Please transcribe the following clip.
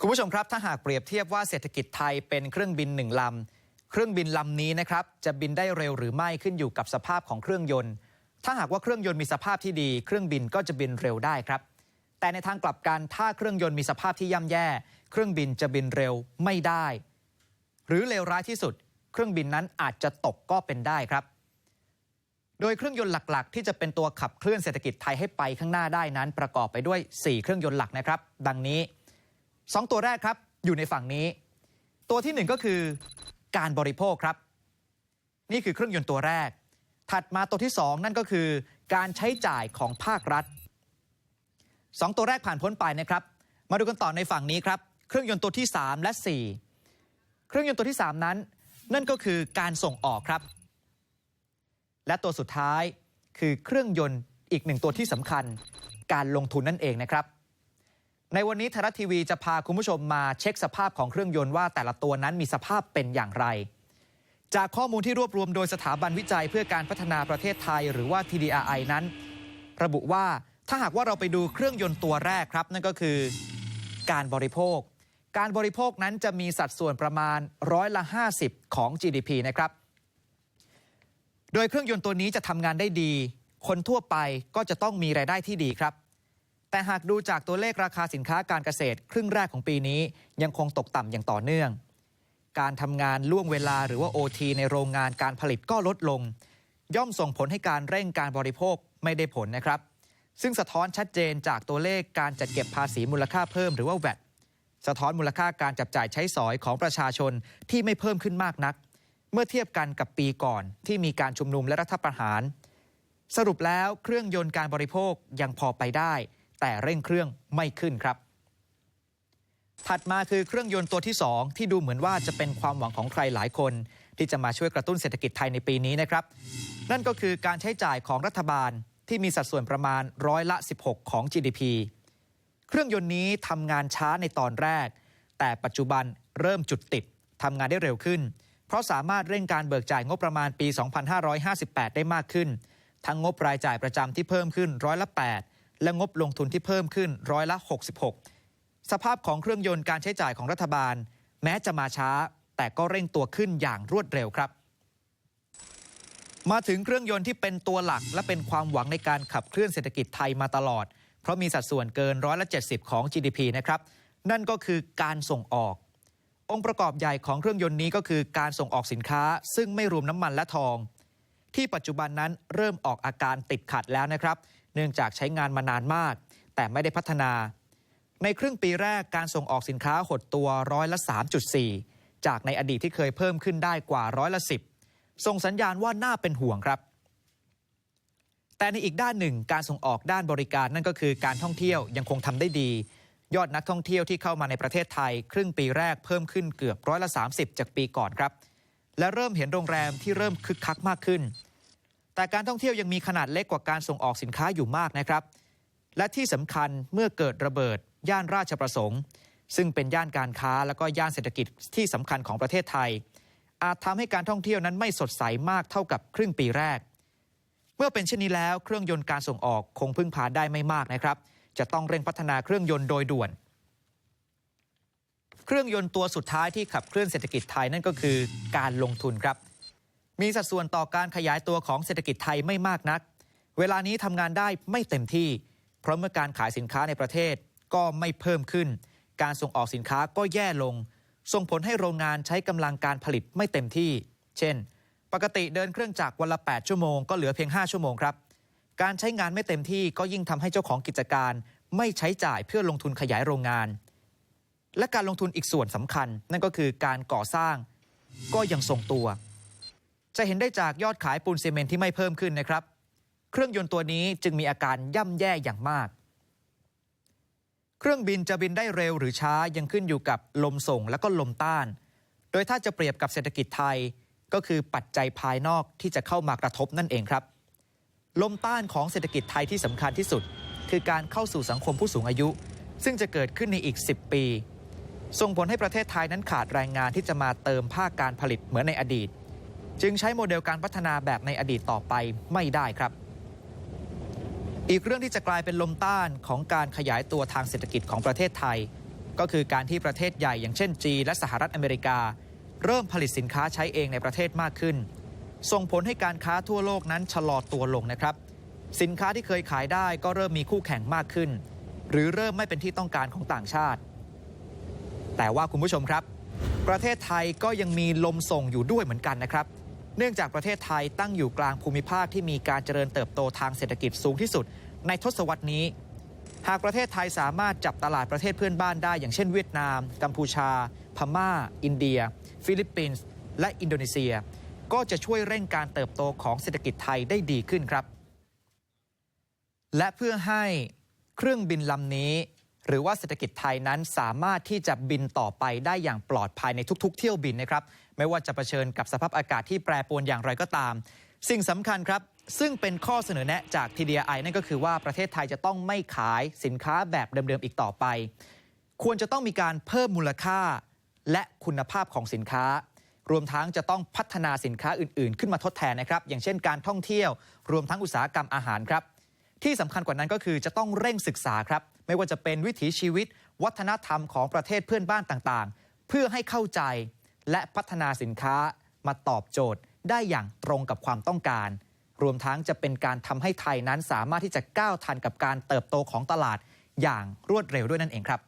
คุณผู้ชมครับถ้าหากเปรียบเทียบว่าเศรษฐกิจไทยเป็นเครื่องบินหนึ่งลำเครื่องบินลำนี้นะครับจะบินได้เร็วหรือไม่ขึ้นอยู่กับสภาพของเครื่องยนต์ ถ้าหากว่าเครื่องยนต์มีสภาพที่ดี เครื่องบินก็จะบินเร็วได้ครับ แต่ในทางกลับกันถ้าเครื่องยนต์มีสภาพที่ย่ำแย่ เครื่องบินจะบินเร็วไม่ได้ หรือเลวร้ายที่สุด เครื่องบินนั้นอาจจะตกก็เป็นได้ครับ โดยเครื่องยนต์หลักๆ ที่จะเป็นตัวขับเคลื่อนเศรษฐกิจไทยให้ไปข้างหน้าได้นั้น ประกอบไปด้วย 4 เครื่องยนต์หลักนะครับ ดังนี้ 2 ตัวแรกครับอยู่ในฝั่งนี้ ตัวทีหนึ่1 ก็คือการบริโภคครับ นี่คือเครื่องยนต์ตัวแรก ถัดมาตัวที่ 2 นั่นก็คือ การใช้จ่ายของภาครัฐ 2 ตัวแรกผ่านพ้นไปนะครับ มาดูกันต่อในฝั่งนี้ครับเครื่องยนต์ตัวที่ 3 และ 4 เครื่องยนต์ตัวที่ 3 นั้น นั่นก็คือการส่งออกครับ และตัวสุดท้ายคือเครื่องยนต์อีกหนึ่งตัวที่สำคัญ การลงทุนนั่นเองนะครับ ในวันนี้ไทยรัฐทีวีจะพาคุณผู้ชมมาเช็คสภาพของเครื่องยนต์ว่าแต่ละตัวนั้นมีสภาพเป็นอย่างไร จากข้อมูลที่รวบรวมโดยสถาบันวิจัยเพื่อการพัฒนาประเทศไทย หรือว่า TDRI นั้น ระบุว่าถ้าหากว่าเราไปดูเครื่องยนต์ตัวแรกครับ นั่นก็คือการบริโภค การบริโภคนั้นจะมีสัดส่วนประมาณร้อยละ 50 ของ GDP นะครับ โดยเครื่องยนต์ตัวนี้จะทำงานได้ดี คนทั่วไปก็จะต้องมีรายได้ที่ดีครับ แต่หากดูจากตัวเลขราคาสินค้าการเกษตร ครึ่งแรกของปีนี้ยังคงตกต่ำอย่างต่อเนื่อง การทำงานล่วงเวลาหรือว่า OT ในโรงงานการผลิตก็ลดลง ย่อมส่งผลให้การเร่งการบริโภคไม่ได้ผลนะครับ ซึ่งสะท้อนชัดเจนจากตัวเลขการจัดเก็บภาษีมูลค่าเพิ่มหรือว่า VAT สะท้อนมูลค่าการจับจ่ายใช้สอยของประชาชนที่ไม่เพิ่มขึ้นมากนัก เมื่อเทียบกันกับปีก่อนที่มีการชุมนุมและรัฐประหาร สรุปแล้วเครื่องยนต์การบริโภคยังพอไปได้ แต่เร่งเครื่องไม่ขึ้นครับ ถัดมาคือเครื่องยนต์ตัวที่ 2 ที่ดูเหมือนว่าจะเป็นความหวังของใครหลายคน ที่จะมาช่วยกระตุ้นเศรษฐกิจไทยในปีนี้นะครับ นั่นก็คือการใช้จ่ายของรัฐบาลที่มีสัดส่วนประมาณร้อยละ 16 ของ GDP เครื่องยนต์นี้ทำงานช้าในตอนแรก แต่ปัจจุบันเริ่มจุดติดทำงานได้เร็วขึ้น เพราะสามารถเร่งการเบิกจ่ายงบประมาณปี 2558 ได้มากขึ้น ทั้งงบรายจ่ายประจำที่เพิ่มขึ้นร้อยละ 8 และงบลงทุนที่เพิ่มขึ้นร้อยละ 66 สภาพของเครื่องยนต์การใช้จ่ายของรัฐบาล แม้จะมาช้า แต่ก็เร่งตัวขึ้นอย่างรวดเร็วครับ มาถึงเครื่องยนต์ที่เป็นตัวหลัก และเป็นความหวังในการขับเคลื่อนเศรษฐกิจไทยมาตลอด เพราะมีสัดส่วนเกินร้อยละ70 ของ GDP นะครับนั่นก็คือการส่งออก องค์ประกอบใหญ่ของเครื่องยนต์นี้ก็คือการส่งออกสินค้า ซึ่งไม่รวมน้ำมันและทอง ที่ปัจจุบันนั้นเริ่มออกอาการติดขัดแล้วนะครับ เนื่องจากใช้งานมานานมาก แต่ไม่ได้พัฒนา ในครึ่งปีแรกการส่งออกสินค้าหดตัวร้อยละ 3.4 จากในอดีตที่เคยเพิ่มขึ้นได้กว่าร้อยละ 10 ส่งสัญญาณว่าน่าเป็นห่วงครับ แต่ในอีกด้านหนึ่งการส่งออกด้านบริการนั่นก็คือการท่องเที่ยวยังคงทำได้ดียอดนักท่องเที่ยวที่เข้ามาในประเทศไทย ครึ่งปีแรกเพิ่มขึ้นเกือบร้อยละ 30 จากปีก่อนครับ และเริ่มเห็นโรงแรมที่เริ่มคึกคักมากขึ้น แต่การท่องเที่ยวยังมีขนาดเล็กกว่าการส่งออกสินค้าอยู่มากนะครับ และที่สำคัญเมื่อเกิดระเบิด ย่านราชประสงค์ ซึ่งเป็นย่านการค้าและก็ย่านเศรษฐกิจที่สำคัญของประเทศไทย อาจทำให้การท่องเที่ยวนั้นไม่สดใสมากเท่ากับครึ่งปีแรก เมื่อเป็นเช่นนี้แล้ว เครื่องยนต์การส่งออกคงพึ่งพาได้ไม่มากนะครับ จะต้องเร่งพัฒนาเครื่องยนต์โดยด่วน เครื่องยนต์ตัวสุดท้ายที่ขับเคลื่อนเศรษฐกิจไทยนั่นก็คือการลงทุนครับ มีสัดส่วนต่อการขยายตัวของเศรษฐกิจไทยไม่มากนัก เวลานี้ทำงานได้ไม่เต็มที่ เพราะเมื่อการขายสินค้าในประเทศก็ไม่เพิ่มขึ้น การส่งออกสินค้าก็แย่ลง ส่งผลให้โรงงานใช้กำลังการผลิตไม่เต็มที่ เช่น ปกติเดินเครื่องจักรวันละ 8 ชั่วโมงก็เหลือเพียง 5 ชั่วโมงครับ การใช้งานไม่เต็มที่ก็ยิ่งทำให้เจ้าของกิจการ ไม่ใช้จ่ายเพื่อลงทุนขยายโรงงาน และการลงทุนอีกส่วนสำคัญ นั่นก็คือการก่อสร้าง ก็ยังทรงตัว จะเห็นได้จากยอดขายปูนซีเมนที่ไม่เพิ่มขึ้นนะครับ เครื่องยนต์ตัวนี้จึงมีอาการย่ำแย่อย่างมาก เครื่องบินจะบินได้เร็วหรือช้ายังขึ้นอยู่กับลมส่งและก็ลมต้าน โดยถ้าจะเปรียบกับเศรษฐกิจไทยก็คือปัจจัยภายนอกที่จะเข้ามากระทบนั่นเองครับ ลมต้านของเศรษฐกิจไทยที่สำคัญที่สุด คือการเข้าสู่สังคมผู้สูงอายุ ซึ่งจะเกิดขึ้นในอีก 10 ปี ส่งผลให้ประเทศไทยนั้นขาดแรงงานที่จะมาเติมภาคการผลิตเหมือนในอดีต จึงใช้โมเดลการพัฒนาแบบในอดีตต่อไปไม่ได้ครับ อีกเรื่องที่จะกลายเป็นลมต้านของการขยายตัวทางเศรษฐกิจของประเทศไทย ก็คือการที่ประเทศใหญ่อย่างเช่นจีนและสหรัฐอเมริกา เริ่มผลิตสินค้าใช้เองในประเทศมากขึ้น ส่งผลให้การค้าทั่วโลกนั้นชะลอตัวลงนะครับ สินค้าที่เคยขายได้ก็เริ่มมีคู่แข่งมากขึ้น หรือเริ่มไม่เป็นที่ต้องการของต่างชาติ แต่ว่าคุณผู้ชมครับ ประเทศไทยก็ยังมีลมส่งอยู่ด้วยเหมือนกันนะครับ เนื่องจากประเทศไทยตั้งอยู่กลางภูมิภาคที่มีการเจริญเติบโตทางเศรษฐกิจสูงที่สุด ในทศวรรษนี้ หากประเทศไทยสามารถจับตลาดประเทศเพื่อนบ้านได้ อย่างเช่นเวียดนาม กัมพูชา พม่า อินเดีย ฟิลิปปินส์ และอินโดนีเซีย ก็จะช่วยเร่งการเติบโตของเศรษฐกิจไทยได้ดีขึ้นครับ และเพื่อให้เครื่องบินลำนี้ หรือว่าเศรษฐกิจไทยนั้นสามารถที่จะบินต่อไปได้อย่างปลอดภัยในทุก ๆ เที่ยวบินนะครับไม่ว่าจะเผชิญกับสภาพอากาศที่แปรปรวนอย่างไรก็ตาม สิ่งสำคัญครับ ซึ่งเป็นข้อเสนอแนะจาก TDI นั่นก็คือว่าประเทศไทยจะต้องไม่ขายสินค้าแบบเดิมๆอีกต่อไป ควรจะต้องมีการเพิ่มมูลค่า และคุณภาพของสินค้ารวมทั้งจะต้องพัฒนาสินค้าอื่น ๆ ขึ้นมาทดแทนนะครับ อย่างเช่นการท่องเที่ยว รวมทั้งอุตสาหกรรมอาหารครับ ที่สำคัญกว่านั้นก็คือจะต้องเร่งศึกษาครับ ไม่ว่าจะเป็นวิถีชีวิต วัฒนธรรมของประเทศเพื่อนบ้านต่างๆ เพื่อให้เข้าใจและพัฒนาสินค้ามาตอบโจทย์ได้อย่างตรงกับความต้องการ รวมทั้งจะเป็นการทำให้ไทยนั้นสามารถที่จะก้าวทันกับการเติบโตของตลาดอย่างรวดเร็วด้วยนั่นเองครับ